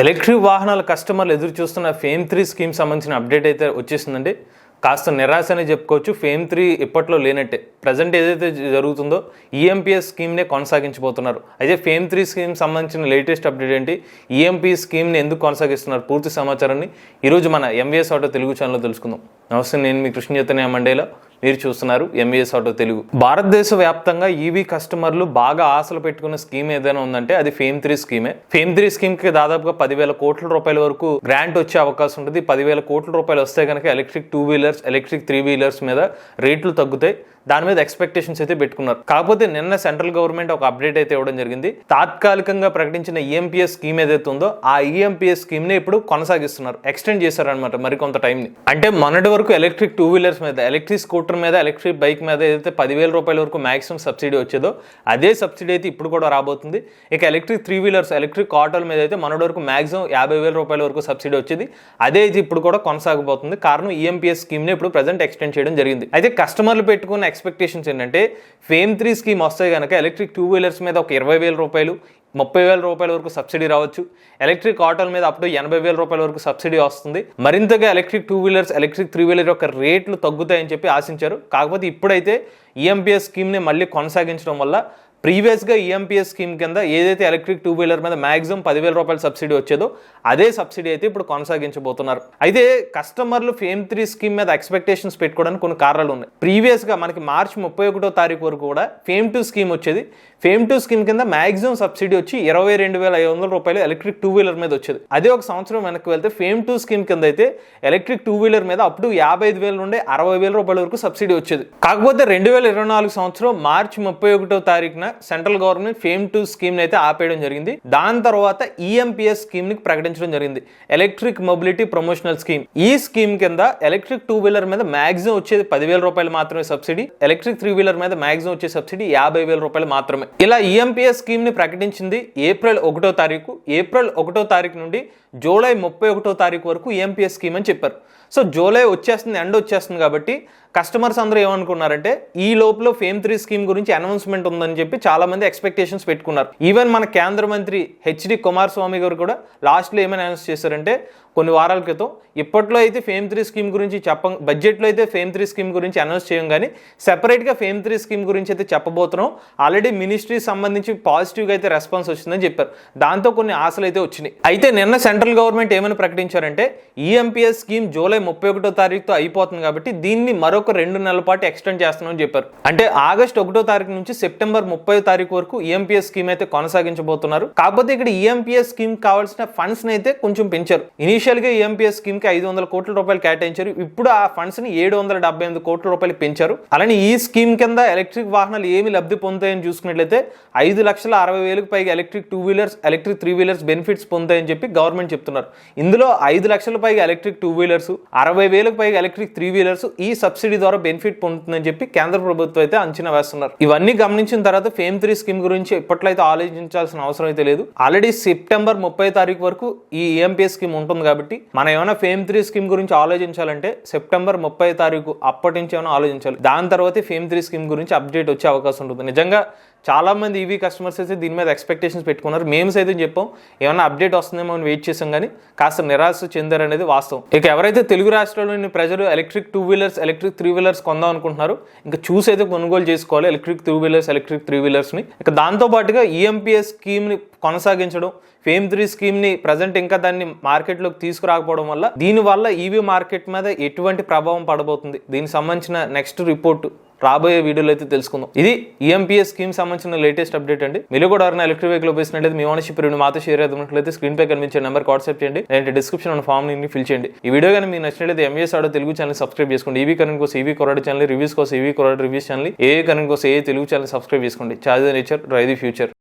Electric వాహనాల కస్టమర్లు ఎదురు చూస్తున్న ఫేమ్ త్రీ స్కీమ్ సంబంధించిన అప్డేట్ అయితే వచ్చేసిందండి. కాస్త నిరాశ అని చెప్పుకోవచ్చు. ఫేమ్ త్రీ ఇప్పట్లో లేనట్టే. ప్రజెంట్ ఏదైతే జరుగుతుందో ఈఎంపీఎస్ స్కీమ్నే కొనసాగించబోతున్నారు. అయితే ఫేమ్ త్రీ స్కీమ్ సంబంధించిన లేటెస్ట్ అప్డేట్ ఏంటి? ఈఎంపీ స్కీమ్ని ఎందుకు కొనసాగిస్తున్నారు? పూర్తి సమాచారాన్ని ఈరోజు మన ఎంవిఎస్ ఆటో తెలుగు ఛానల్లో తెలుసుకుందాం. నమస్తే నేను మీ కృష్ణ చైతన్య మండేలో. మీరు చూస్తున్నారు ఎంవీఎస్ ఆటో తెలుగు. భారతదేశ వ్యాప్తంగా ఈవీ కస్టమర్లు బాగా ఆశలు పెట్టుకున్న స్కీమ్ ఏదైనా ఉందంటే అది ఫేమ్ త్రీ స్కీమే. ఫేమ్ త్రీ స్కీమ్కి దాదాపుగా పదివేల కోట్ల రూపాయల వరకు గ్రాంట్ వచ్చే అవకాశం ఉంటుంది. పదివేల కోట్ల రూపాయలు వస్తే కనుక electric two wheelers electric three wheelers మీద రేట్లు తగ్గుతాయి. దాని మీద ఎక్స్పెక్టేషన్స్ అయితే పెట్టుకున్నారు. కాకపోతే నిన్న సెంట్రల్ గవర్నమెంట్ ఒక అప్డేట్ అయితే ఇవ్వడం జరిగింది. తాత్కాలికంగా ప్రకటించిన ఈఎంపీఎస్ స్కీమ్ ఏదైతే ఉందో ఆ ఈఎంపీఎస్ స్కీమ్ని ఇప్పుడు కొనసాగిస్తున్నారు. ఎక్స్టెండ్ చేశారనమాట మరికొంత టైం ని. అంటే మొన్నటి వరకు ఎలక్ట్రిక్ టూ వీలర్స్ మీద ఎలక్ట్రిక్ స్కూటర్ మీద ఎలక్ట్రిక్ బైక్ మీద ఏదైతే పదివేల రూపాయల వరకు మాక్సిమం సబ్సిడీ వచ్చేదో అదే సబ్సిడీ అయితే ఇప్పుడు కూడా రాబోతుంది. ఇక ఎలక్ట్రిక్ త్రీ వీలర్స్ ఎలక్ట్రిక్ ఆటోల మీద అయితే మొన్నటి వరకు మాక్సిమం యాభై వేల రూపాయల వరకు సబ్సిడీ వచ్చేది. అదే ఇది ఇప్పుడు కూడా కొనసాగబోతుంది. కారణం E ఈఎంపీఎస్ స్కీమ్ని ఇప్పుడు ప్రజెంట్ ఎక్స్టెండ్ చేయడం జరిగింది. అయితే కస్టమర్లు పెట్టుకున్న ఎక్స్పెక్టేషన్స్ ఏంటంటే ఫేమ్ త్రీ స్కీమ్ వస్తే కనుక ఎలక్ట్రిక్ టూ వీలర్స్ మీద ఒక ఇరవై వేల రూపాయలు ముప్పై వేల రూపాయల వరకు సబ్సిడీ రావచ్చు. ఎలక్ట్రిక్ ఆటోల మీద అప్పుడు ఎనభై వేల రూపాయల వరకు సబ్సిడీ వస్తుంది. మరింతగా electric two wheelers electric three wheeler యొక్క రేట్లు తగ్గుతాయని చెప్పి ఆశించారు. కాకపోతే ఇప్పుడైతే ఈఎంపీఎస్ స్కీమ్ని మళ్ళీ కొనసాగించడం వల్ల ప్రీవియస్గా ఈఎంపీఎస్ స్కీమ్ కింద ఏదైతే ఎలక్ట్రిక్ టూ వీలర్ మీద మ్యాక్సిమం పదివేల రూపాయల సబ్సిడీ వచ్చేదో అదే సబ్సిడీ అయితే ఇప్పుడు కొనసాగించబోతున్నారు. అయితే కస్టమర్లు ఫేమ్ త్రీ స్కీమ్ మీద ఎక్స్పెక్టేషన్స్ పెట్టుకోవడానికి కొన్ని కారణాలు ఉన్నాయి. ప్రీవియస్గా మనకి మార్చి ముప్పై ఒకటో తారీఖు వరకు కూడా ఫేమ్ టూ స్కీమ్ వచ్చేది. ఫేమ్ టూ స్కీమ్ కింద మ్యాక్సిమం సబ్సిడీ వచ్చి ఇరవై రెండు వేల ఐదు వందల రూపాయలు ఎలక్ట్రిక్ టూ వీలర్ మీద వచ్చేది. అదే ఒక సంవత్సరం వెనక్కి వెళ్తే ఫేమ్ టూ స్కీమ్ కింద అయితే ఎలక్ట్రిక్ టూ వీలర్ మీద అప్పుడు యాభై ఐదు వేల నుండి అరవై వేల రూపాయల వరకు సబ్సిడీ వచ్చేది. కాకపోతే రెండు వేల ఇరవై నాలుగు సంవత్సరం మార్చి ముప్పై ఒకటో తారీఖున central government FAME two scheme అయితే ఆపేయడం జరిగింది. దాని తర్వాత ఈఎంపిఎస్ ఈఎంపీఎస్ స్కీమ్ని ప్రకటించడం జరిగింది. Electric mobility promotional scheme. ఈ స్కీమ్ కింద ఎలక్ట్రిక్ టూ వీలర్ మీద మ్యాక్సిమం వచ్చేది పదివేల రూపాయలు మాత్రమే సబ్సిడీ. ఎలక్ట్రిక్ త్రీ వీలర్ మీద మ్యాక్సిమం వచ్చే సబ్సిడీ యాభై వేల రూపాయలు మాత్రమే. ఇలా E ఈఎంపీఎస్ స్కీమ్ని ప్రకటించింది ఏప్రిల్ ఒకటో తారీఖు. ఏప్రిల్ ఒకటో తారీఖు నుండి జూలై ముప్పై ఒకటో తారీఖు వరకు ఈఎంపీఎస్ స్కీమ్ అని చెప్పారు. సో జూలై వచ్చేస్తుంది ఎండ్ వచ్చేస్తుంది కాబట్టి కస్టమర్స్ అందరూ ఏమనుకున్నారంటే ఈ లోపల ఫేమ్ త్రీ స్కీమ్ గురించి అనౌన్స్మెంట్ ఉందని చెప్పి చాలా మంది ఎక్స్పెక్టేషన్స్ పెట్టుకున్నారు. ఈవెన్ మన కేంద్ర మంత్రి హెచ్డి కుమారస్వామి గారు కూడా లాస్ట్లో ఏమైనా అనౌన్స్ చేశారంటే కొన్ని వారాల క్రితం ఇప్పట్లో అయితే ఫేమ్ త్రీ స్కీమ్ గురించి చెప్ప బడ్జెట్లో అయితే ఫేమ్ త్రీ స్కీమ్ గురించి అనౌన్స్ చేయం కానీ సెపరేట్గా ఫేమ్ త్రీ స్కీమ్ గురించి అయితే చెప్పబోతున్నాం. ఆల్రెడీ మినిస్ట్రీ సంబంధించి పాజిటివ్గా అయితే రెస్పాన్స్ వచ్చిందని చెప్పారు. దాంతో కొన్ని ఆశలు అయితే వచ్చినాయి. అయితే నిన్న సెంట్రల్ గవర్నమెంట్ ఏమని ప్రకటించారంటే ఈఎంపీఎస్ స్కీమ్ జూలై ముప్పై ఒకటో తారీఖుతో అయిపోతుంది కాబట్టి దీన్ని మరో మరొక రెండు నెలల పాటు ఎక్స్టెండ్ చేస్తున్నామని చెప్పారు. అంటే ఆగస్ట్ ఒకటో తారీఖు నుంచి సెప్టెంబర్ ముప్పై తారీఖు వరకు ఈఎంపీఎస్ స్కీమ్ అయితే కొనసాగించబోతున్నారు. కాకపోతే ఇక్కడ ఈఎంపీఎస్ స్కీమ్ కావాల్సిన ఫండ్స్ అయితే కొంచెం పెంచారు. ఇనీషియల్గా ఈఎంపీఎస్ స్కీమ్కి ఐదు వందల కోట్ల రూపాయలు కేటాయించారు. ఇప్పుడు ఆ ఫండ్స్ని ఏడు వందల డెబ్బై ఎనిమిది కోట్ల రూపాయలు పెంచారు. అలానే ఈ స్కీమ్ కింద ఎలక్ట్రిక్ వాహనాలు ఏమి లబ్ధి పొందుతాయని చూసుకున్నట్లయితే ఐదు లక్షల అరవై వేలకు పైగా electric two wheelers electric three wheelers benefits పొందుతాయని చెప్పి గవర్నమెంట్ చెప్తున్నారు. ఇందులో ఐదు లక్షల పైగా ఎలక్ట్రిక్ టూ వీలర్స్ అరవై వేలకు పైగా ఎలక్ట్రిక్ త్రీ వీలర్స్ ఈ సబ్సిడీ ద్వారా బెనిఫిట్ పొందుతుందని చెప్పి కేంద్ర ప్రభుత్వం అయితే అంచనా వేస్తున్నారు. ఇవన్నీ గమనించిన తర్వాత ఫేమ్ త్రీ స్కీమ్ గురించి ఇప్పట్లో అయితే ఆలోచించాల్సిన అవసరం అయితే లేదు. ఆల్రెడీ సెప్టెంబర్ ముప్పై తారీఖు వరకు ఈ ఈఎంపీ స్కీమ్ ఉంటుంది కాబట్టి మనం ఏమైనా ఫేమ్ త్రీ స్కీమ్ గురించి ఆలోచించాలంటే సెప్టెంబర్ ముప్పై తారీఖు అప్పటి నుంచి ఏమైనా ఆలోచించాలి. దాని తర్వాత ఫేమ్ త్రీ స్కీమ్ గురించి అప్డేట్ వచ్చే అవకాశం ఉంటుంది. నిజంగా చాలా మంది ఈవీ కస్టమర్స్ అయితే దీని మీద ఎక్స్పెక్టేషన్స్ పెట్టుకున్నారు. మేము సైతం చెప్పాం ఏమైనా అప్డేట్ వస్తుందేమో అని వెయిట్ చేసాం కానీ కాస్త నిరాశ చెందారు అనేది వాస్తవం. ఇక ఎవరైతే తెలుగు రాష్ట్రాల్లోని ప్రజలు electric two wheelers electric three wheelers కొందాం అనుకుంటున్నారు. ఇంకా చూసి అయితే కొనుగోలు చేసుకోవాలి. Electric three wheelers electric three వీలర్స్ని ఇక దాంతో పాటుగా ఈఎంపీఎస్ స్కీమ్ని కొనసాగించడం ఫేమ్ త్రీ స్కీమ్ని ప్రజెంట్ ఇంకా దాన్ని మార్కెట్లోకి తీసుకురాకపోవడం వల్ల దీనివల్ల ఈవీ మార్కెట్ మీద ఎటువంటి ప్రభావం పడబోతుంది. దీనికి సంబంధించిన నెక్స్ట్ రిపోర్ట్ రాబోయే వీడియోలో అయితే తెలుసుకుందాం. ఇది ఈఎంపీఎస్ స్కీమ్ సంబంధించిన లేటెస్ట్ అప్డేట్ అండి. మీరు కూడా ఎవరైనా ఎలక్ట్రిక్ వెహికల్ ఉపయోగించినట్లయితే మీ ఓనర్షిప్ రెండు మాతో షేర్ అవుతున్నట్లయితే స్క్రీన్ పై కనిపించే నెంబర్ వాట్సాప్ చేయండి. లేదంటే డిస్క్రిప్షన్ ఉన్న ఫామ్ని ఫిల్ చేయండి. ఈ వీడియో కానీ మీకు నచ్చినట్లయితే MS auto Telugu channel subscribe చేసుకోండి. ఈవీ కరెంట్ కోసం ఈవీ కొరడ్ ఛానల్ రివ్యూస్ కోసం ఈవీ కొరడ్ రివ్యూస్ ఛానల్ ఏ కరెంట్ కోసం ఏ తెలుగు ఛానల్ సబ్స్క్రైబ్ చేసుకోండి. Charge nature drive the future